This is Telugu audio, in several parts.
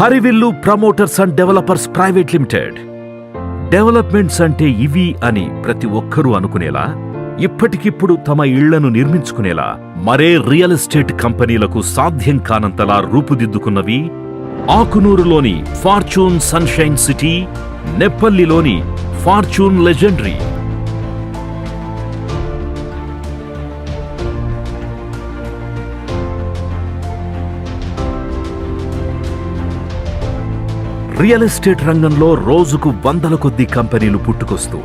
Harivillu promoters and developers private limited. Developments అంటే ఇవి అని ప్రతి ఒక్కరూ అనుకునేలా ఇప్పటికిప్పుడు తమ ఇళ్ళను నిర్మించుకునేలా మరే రియల్ ఎస్టేట్ కంపెనీలకు సాధ్యం కానంతలా రూపుదిద్దుకున్నవి ఆకునూరులోని ఫార్చూన్ సన్షైన్ సిటీ నెప్పల్లిలోని ఫార్చూన్ లెజెండరీ రియల్ ఎస్టేట్ రంగంలో రోజుకు వందల కొద్ది కంపెనీలు పుట్టుకొస్తూ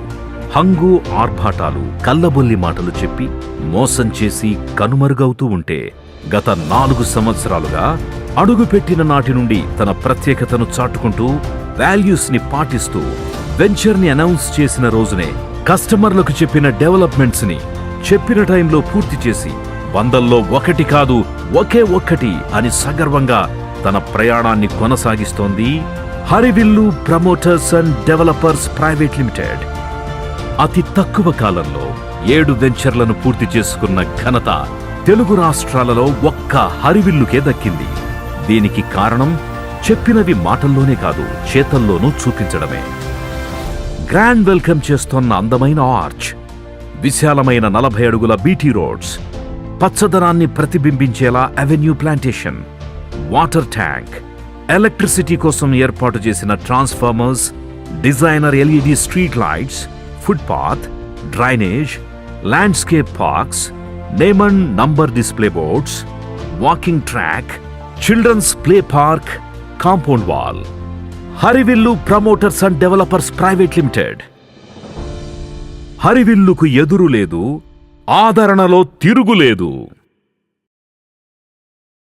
హంగు ఆర్భాటాలు కల్లబొల్లి మాటలు చెప్పి మోసం చేసి కనుమరుగవుతూ ఉంటే గత నాలుగు సంవత్సరాలుగా అడుగుపెట్టిన నాటి నుండి తన ప్రత్యేకతను చాటుకుంటూ వాల్యూస్ని పాటిస్తూ వెంచర్ని అనౌన్స్ చేసిన రోజునే కస్టమర్లకు చెప్పిన డెవలప్మెంట్స్ని చెప్పిన టైంలో పూర్తి చేసి వందల్లో ఒకటి కాదు ఒకే ఒక్కటి అని సగర్వంగా తన ప్రయాణాన్ని కొనసాగిస్తోంది Harivillu promoters and developers private limited. అతి తక్కువ కాలంలో ఏడు వెంచర్లను పూర్తి చేసుకున్న ఘనత తెలుగు రాష్ట్రాలలో ఒక్క హరివిల్లుకే దక్కింది. దీనికి కారణం చెప్పినవి మాటల్లోనే కాదు చేతల్లోనూ చూపించడమే. గ్రాండ్ వెల్కమ్ చేస్తోన్న అందమైన ఆర్చ్ విశాలమైన నలభై అడుగుల బీటీ రోడ్స్ పచ్చదనాన్ని ప్రతిబింబించేలా avenue plantation water tank electricity కోసం ఏర్పాటు చేసిన transformers designer LED street lights footpath drainage landscape parks name and number display boards walking track children's play park compound wall Harivillu promoters and developers private limited హరివిల్లుకు ఎదురు లేదు ఆదరణలో తిరుగులేదు